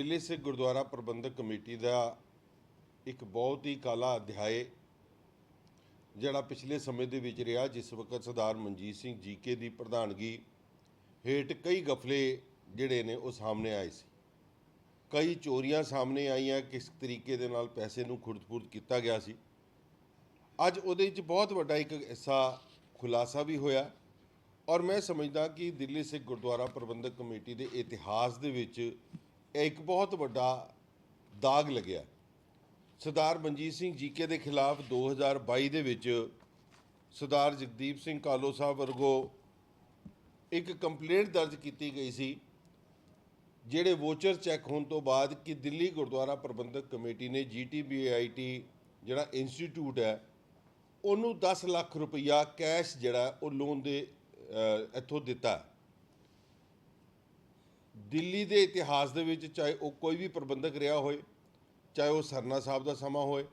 ਦਿੱਲੀ ਸਿੱਖ ਗੁਰਦੁਆਰਾ ਪ੍ਰਬੰਧਕ committee ਦਾ ਇੱਕ ਬਹੁਤ ਹੀ ਕਾਲਾ ਅਧਿਆਏ, ਜਿਹੜਾ ਪਿਛਲੇ ਸਮੇਂ ਦੇ ਵਿੱਚ ਰਿਹਾ, ਜਿਸ ਵਕਤ ਸਰਦਾਰ ਮਨਜੀਤ ਸਿੰਘ ਜੀਕੇ ਦੀ ਪ੍ਰਧਾਨਗੀ ਹੇਠ ਕਈ ਗਫਲੇ ਜਿਹੜੇ ਨੇ ਉਹ ਸਾਹਮਣੇ ਆਏ ਸੀ। ਕਈ ਚੋਰੀਆਂ ਸਾਹਮਣੇ ਆਈਆਂ, ਕਿਸ ਤਰੀਕੇ ਦੇ ਨਾਲ ਪੈਸੇ ਨੂੰ ਖੁਰਦ-ਖੁਰਦ ਕੀਤਾ ਗਿਆ ਸੀ। ਅੱਜ ਉਹਦੇ ਵਿੱਚ ਬਹੁਤ ਵੱਡਾ ਇੱਕ ਐਸਾ ਖੁਲਾਸਾ ਵੀ ਹੋਇਆ ਔਰ ਮੈਂ ਸਮਝਦਾ ਕਿ ਦਿੱਲੀ ਸਿੱਖ ਗੁਰਦੁਆਰਾ ਪ੍ਰਬੰਧਕ ਕਮੇਟੀ ਦੇ ਇਤਿਹਾਸ ਦੇ ਵਿੱਚ ਇੱਕ ਬਹੁਤ ਵੱਡਾ ਦਾਗ ਲੱਗਿਆ। ਸਰਦਾਰ ਮਨਜੀਤ ਸਿੰਘ ਜੀਕੇ ਦੇ ਖਿਲਾਫ 2022 ਦੇ ਵਿੱਚ ਸਰਦਾਰ ਜਗਦੀਪ ਸਿੰਘ ਕਾਲੋ ਸਾਹਿਬ ਵਰਗੋ ਇੱਕ ਕੰਪਲੇਂਟ ਦਰਜ ਕੀਤੀ ਗਈ ਸੀ, ਜਿਹੜੇ ਵੋਚਰ ਚੈੱਕ ਹੋਣ ਤੋਂ ਬਾਅਦ ਕਿ ਦਿੱਲੀ ਗੁਰਦੁਆਰਾ ਪ੍ਰਬੰਧਕ ਕਮੇਟੀ ਨੇ ਜੀਟੀਬੀਆਈਟੀ ਜਿਹੜਾ ਇੰਸਟੀਚਿਊਟ ਹੈ, ਉਹਨੂੰ 10 ਲੱਖ ਰੁਪਈਆ ਕੈਸ਼ ਜਿਹੜਾ ਉਹ ਲੋਨ ਦੇ ਇੱਥੋਂ ਦਿੱਤਾ। ਦਿੱਲੀ ਦੇ ਇਤਿਹਾਸ ਦੇ ਵਿੱਚ ਚਾਹੇ ਉਹ ਕੋਈ ਵੀ ਪ੍ਰਬੰਧਕ ਰਿਹਾ ਹੋਏ, ਚਾਹੇ ਉਹ ਸਰਨਾ ਸਾਹਿਬ ਦਾ ਸਮਾਂ ਹੋਏ,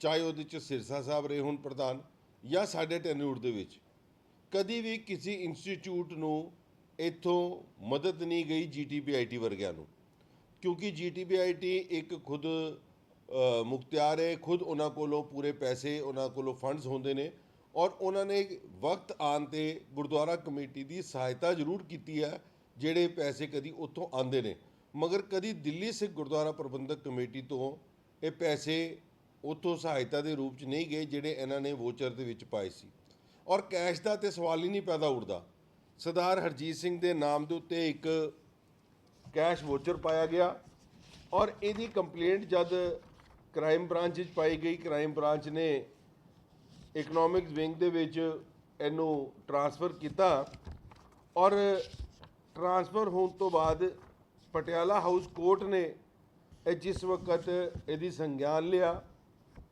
ਚਾਹੇ ਉਹਦੇ ਚ ਸਿਰਸਾ ਸਾਹਿਬ ਰਹੇ ਹੋਣ ਪ੍ਰਧਾਨ ਜਾਂ ਸਾਡੇ ਟੈਨੂਰ ਦੇ ਵਿੱਚ, ਕਦੀ ਵੀ ਕਿਸੇ ਇੰਸਟੀਚਿਊਟ ਨੂੰ ਇੱਥੋਂ ਮਦਦ ਨਹੀਂ ਗਈ ਜੀਟੀਬੀਆਈਟੀ ਵਰਗਿਆਂ ਨੂੰ, ਕਿਉਂਕਿ ਜੀਟੀਬੀਆਈਟੀ ਇੱਕ ਖੁਦ ਮੁਖਤਿਆਰ ਹੈ, ਖੁਦ ਉਹਨਾਂ ਕੋਲੋਂ ਪੂਰੇ ਪੈਸੇ, ਉਹਨਾਂ ਕੋਲੋਂ ਫੰਡਸ ਹੁੰਦੇ ਨੇ ਔਰ ਉਹਨਾਂ ਨੇ ਵਕਤ ਆਉਣ ਤੇ ਗੁਰਦੁਆਰਾ ਕਮੇਟੀ ਦੀ ਸਹਾਇਤਾ ਜ਼ਰੂਰ ਕੀਤੀ ਹੈ ਜਿਹੜੇ ਪੈਸੇ ਕਦੀ ਉੱਥੋਂ ਆਉਂਦੇ ਨੇ। ਮਗਰ ਕਦੀ ਦਿੱਲੀ ਸਿੱਖ ਗੁਰਦੁਆਰਾ ਪ੍ਰਬੰਧਕ ਕਮੇਟੀ ਤੋਂ ਇਹ ਪੈਸੇ ਉੱਥੋਂ ਸਹਾਇਤਾ ਦੇ ਰੂਪ 'ਚ ਨਹੀਂ ਗਏ ਜਿਹੜੇ ਇਹਨਾਂ ਨੇ ਵੋਚਰ ਦੇ ਵਿੱਚ ਪਾਏ ਸੀ। ਔਰ ਕੈਸ਼ ਦਾ ਤੇ ਸਵਾਲ ਹੀ ਨਹੀਂ ਪੈਦਾ ਉੱਠਦਾ। ਸਰਦਾਰ ਹਰਜੀਤ ਸਿੰਘ ਦੇ ਨਾਮ ਦੇ ਉੱਤੇ ਇੱਕ ਕੈਸ਼ ਵੋਚਰ ਪਾਇਆ ਗਿਆ ਔਰ ਇਹਦੀ ਕੰਪਲੇਂਟ ਜਦ ਕ੍ਰਾਈਮ ਬ੍ਰਾਂਚ ਵਿੱਚ ਪਾਈ ਗਈ, ਕ੍ਰਾਈਮ ਬ੍ਰਾਂਚ ਨੇ ਇਕਨੋਮਿਕਸ ਵਿੰਗ ਦੇ ਵਿੱਚ ਇਹਨੂੰ ਟਰਾਂਸਫਰ ਕੀਤਾ ਔਰ ਟਰਾਂਸਫਰ ਹੋਣ ਤੋਂ ਬਾਅਦ ਪਟਿਆਲਾ ਹਾਊਸ ਕੋਰਟ ਨੇ ਇਹ ਜਿਸ ਵਕਤ ਇਹਦੀ ਸੰਗਿਆਨ ਲਿਆ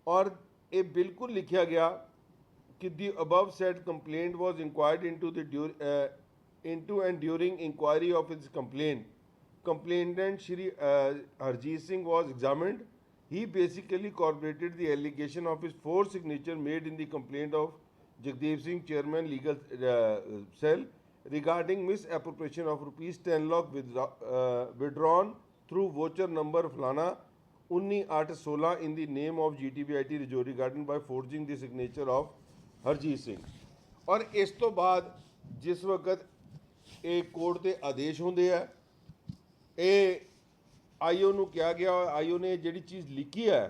ਔਰ ਇਹ ਬਿਲਕੁਲ ਲਿਖਿਆ ਗਿਆ ਕਿ the above said complaint was inquired into the dur- uh, into and during inquiry of its complaint complainant Shri uh, Harjeet Singh was examined he basically corroborated the allegation of his four signature made in the complaint of Jagdeep Singh chairman legal uh, cell regarding misappropriation of rupees 10 lakh withdraw, uh, withdrawn through voucher number Flana 19816 in the name of GTBIT Rajori Garden by forging the signature of Harjit Singh ਔਰ ਇਸ ਤੋਂ ਬਾਅਦ ਜਿਸ ਵਕਤ ਇਹ court ਦੇ ਆਦੇਸ਼ ਹੁੰਦੇ ਆ ਇਹ ਆਈਓ ਨੂੰ ਕਿਹਾ ਗਿਆ ਆਈਓ ਨੇ ਜਿਹੜੀ ਚੀਜ਼ ਲਿਖੀ ਹੈ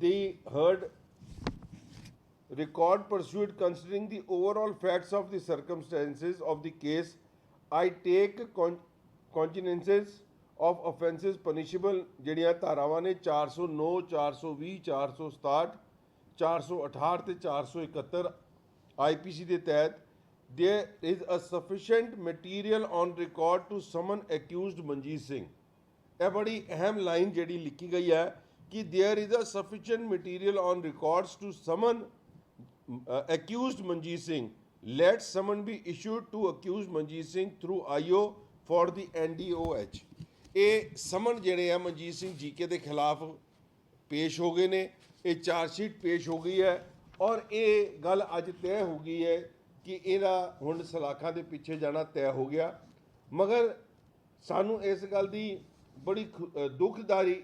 ਦੀ ਹਰਡ record pursued considering the overall facts of the circumstances of the case i take con- cognizance of offences punishable ਜਿਹੜੀਆਂ ਧਾਰਾਵਾਂ ਨੇ 409 420 467 468 ਤੇ 471 ਆਈਪੀਸੀ ਦੇ ਤਹਿਤ there is a sufficient material on record to summon accused Manjeet Singh ਇਹ ਬੜੀ ਅਹਿਮ ਲਾਈਨ ਜਿਹੜੀ ਲਿਖੀ ਗਈ ਹੈ ਕਿ there is a sufficient material on records to summon uh, accused Manjeet Singh. Let summon be issued to accused Manjeet Singh through IO for the NDOH. ਇਹ summon ਜਿਹੜੇ ਆ ਮਨਜੀਤ ਸਿੰਘ ਜੀਕੇ ਦੇ ਖਿਲਾਫ ਪੇਸ਼ ਹੋ ਗਏ ਨੇ ਇਹ ਚਾਰਜ ਸ਼ੀਟ ਪੇਸ਼ ਹੋ ਗਈ ਹੈ ਔਰ ਇਹ ਗੱਲ ਅੱਜ ਤੈਅ ਹੋ ਗਈ ਹੈ ਕਿ ਇਹਦਾ ਹੁਣ ਸਲਾਖਾਂ ਦੇ ਪਿੱਛੇ ਜਾਣਾ ਤੈਅ ਹੋ ਗਿਆ ਮਗਰ ਸਾਨੂੰ ਇਸ ਗੱਲ ਦੀ ਬੜੀ ਖੁ- ਅ, ਦੁਖਦਾਰੀ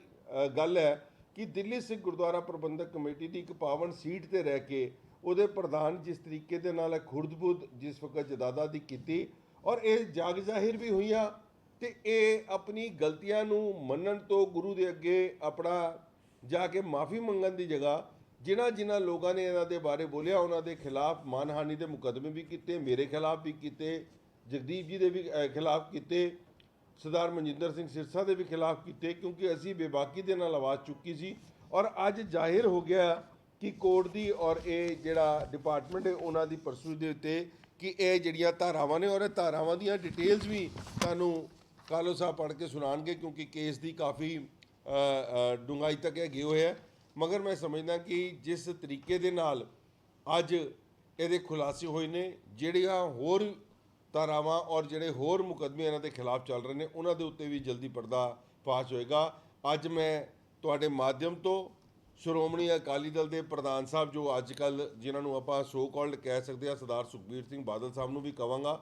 ਗੱਲ ਹੈ ਕਿ ਦਿੱਲੀ ਸਿੱਖ ਗੁਰਦੁਆਰਾ ਪ੍ਰਬੰਧਕ ਕਮੇਟੀ ਦੀ ਇੱਕ ਪਾਵਨ ਸੀਟ ਤੇ ਰਹਿ ਕੇ ਉਹਦੇ ਪ੍ਰਧਾਨ ਜਿਸ ਤਰੀਕੇ ਦੇ ਨਾਲ ਖੁਰਦਬੁਦ ਜਿਸ ਵਕਤ ਜਦਾਦਾ ਦੀ ਕੀਤੀ ਔਰ ਇਹ ਜਾਗ ਜ਼ਾਹਿਰ ਵੀ ਹੋਈਆਂ ਤੇ ਇਹ ਆਪਣੀ ਗਲਤੀਆਂ ਨੂੰ ਮੰਨਣ ਤੋਂ ਗੁਰੂ ਦੇ ਅੱਗੇ ਆਪਣਾ ਜਾ ਕੇ ਮਾਫੀ ਮੰਗਣ ਦੀ ਜਗ੍ਹਾ ਜਿਨ੍ਹਾਂ ਜਿਨ੍ਹਾਂ ਲੋਕਾਂ ਨੇ ਇਹਨਾਂ ਦੇ ਬਾਰੇ ਬੋਲਿਆ, ਉਹਨਾਂ ਦੇ ਖਿਲਾਫ ਮਾਨਹਾਨੀ ਦੇ ਮੁਕੱਦਮੇ ਵੀ ਕੀਤੇ, ਮੇਰੇ ਖਿਲਾਫ ਵੀ ਕੀਤੇ, ਜਗਦੀਪ ਜੀ ਦੇ ਵੀ ਖਿਲਾਫ ਕੀਤੇ, ਸਰਦਾਰ ਮਨਜਿੰਦਰ ਸਿੰਘ ਸਿਰਸਾ ਦੇ ਵੀ ਖਿਲਾਫ ਕੀਤੇ ਕਿਉਂਕਿ ਅਸੀਂ ਬੇਬਾਕੀ ਦੇ ਨਾਲ ਆਵਾਜ਼ ਚੁੱਕੀ ਸੀ ਔਰ ਅੱਜ ਜ਼ਾਹਿਰ ਹੋ ਗਿਆ ਕਿ ਕੋਰਟ ਦੀ ਔਰ ਇਹ ਜਿਹੜਾ ਡਿਪਾਰਟਮੈਂਟ ਹੈ ਉਹਨਾਂ ਦੀ ਪਰਸੂ ਦੇ ਉੱਤੇ ਕਿ ਇਹ ਜਿਹੜੀਆਂ ਧਾਰਾਵਾਂ ਨੇ ਔਰ ਇਹ ਧਾਰਾਵਾਂ ਦੀਆਂ ਡਿਟੇਲਸ ਵੀ ਤੁਹਾਨੂੰ ਕਾਲੋ ਸਾਹਿਬ ਪੜ੍ਹ ਕੇ ਸੁਣਾਣਗੇ ਕਿਉਂਕਿ ਕੇਸ ਦੀ ਕਾਫੀ ਅ, ਡੂੰਘਾਈ ਤੱਕ ਇਹ ਗਏ ਹੋਏ ਹੈ। ਮਗਰ ਮੈਂ ਸਮਝਦਾ ਕਿ ਜਿਸ ਤਰੀਕੇ ਦੇ ਨਾਲ ਅੱਜ ਇਹਦੇ ਖੁਲਾਸੇ ਹੋਏ ਨੇ ਜਿਹੜੀਆਂ ਹੋਰ ਧਾਰਾਵਾਂ ਔਰ ਜਿਹੜੇ ਹੋਰ ਮੁਕੱਦਮੇ ਇਹਨਾਂ ਦੇ ਖਿਲਾਫ ਚੱਲ ਰਹੇ ਨੇ ਉਹਨਾਂ ਦੇ ਉੱਤੇ ਵੀ ਜਲਦੀ ਪਰਦਾ ਪਾਸ ਹੋਏਗਾ। ਅੱਜ ਮੈਂ ਤੁਹਾਡੇ ਮਾਧਿਅਮ ਤੋਂ ਸ਼੍ਰੋਮਣੀ ਅਕਾਲੀ ਦਲ ਦੇ ਪ੍ਰਧਾਨ ਸਾਹਿਬ, ਜੋ ਅੱਜ ਕੱਲ ਜਿਨ੍ਹਾਂ ਨੂੰ ਆਪਾਂ ਸੋ ਕਾਲਡ ਕਹਿ ਸਕਦੇ ਆ ਸਰਦਾਰ ਸੁਖਬੀਰ ਸਿੰਘ ਬਾਦਲ ਸਾਹਿਬ ਨੂੰ ਵੀ ਕਵਾਂਗਾ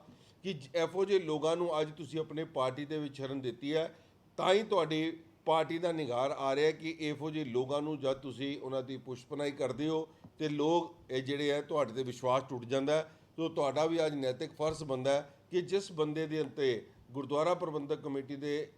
ਕਿ ਇਹੋ ਜਿਹੇ ਲੋਕਾਂ ਨੂੰ ਅੱਜ ਤੁਸੀਂ ਆਪਣੇ ਪਾਰਟੀ ਦੇ ਵਿੱਚ ਸ਼ਰਨ ਦਿੱਤੀ ਹੈ, ਤਾਂ ਹੀ ਤੁਹਾਡੀ ਪਾਰਟੀ ਦਾ ਨਿਗਾਰ ਆ ਰਿਹਾ ਕਿ ਇਹੋ ਜਿਹੇ ਲੋਕਾਂ ਨੂੰ ਜਦ ਤੁਸੀਂ ਉਹਨਾਂ ਦੀ ਪੁਸ਼ਪਨਾਈ ਕਰਦੇ ਹੋ ਤੇ ਲੋਕ ਇਹ ਜਿਹੜੇ ਹੈ ਤੁਹਾਡੇ ਤੇ ਵਿਸ਼ਵਾਸ ਟੁੱਟ ਜਾਂਦਾ ਹੈ। ਤੋ ਤੁਹਾਡਾ ਵੀ ਅੱਜ ਨੈਤਿਕ ਫਰਜ਼ ਬੰਦਾ ਹੈ ਕਿ ਜਿਸ ਬੰਦੇ ਦੇ ਉੱਤੇ ਗੁਰਦੁਆਰਾ ਪ੍ਰਬੰਧਕ ਕਮੇਟੀ ਦੇ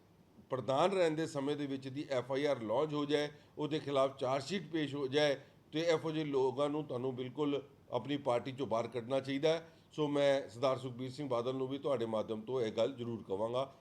ਪ੍ਰਧਾਨ ਰਹਿਣ ਦੇ ਸਮੇਂ ਦੇ ਵਿੱਚ ਦੀ ਐਫ ਆਈ ਆਰ ਲੌਂਚ ਹੋ ਜਾਏ, ਉਹਦੇ ਖਿਲਾਫ ਚਾਰਜ ਸ਼ੀਟ ਪੇਸ਼ ਹੋ ਜਾਏ, ਤੇ ਇਹੋ ਜਿਹੇ ਲੋਕਾਂ ਨੂੰ ਤੁਹਾਨੂੰ ਬਿਲਕੁਲ ਆਪਣੀ ਪਾਰਟੀ ਚੋਂ ਬਾਹਰ ਕੱਢਣਾ ਚਾਹੀਦਾ ਸੋ ਮੈਂ ਸਰਦਾਰ ਸੁਖਬੀਰ ਸਿੰਘ ਬਾਦਲ ਨੂੰ ਵੀ ਤੁਹਾਡੇ ਮਾਧਿਅਮ ਤੋਂ ਇਹ ਗੱਲ ਜ਼ਰੂਰ ਕਵਾਂਗਾ।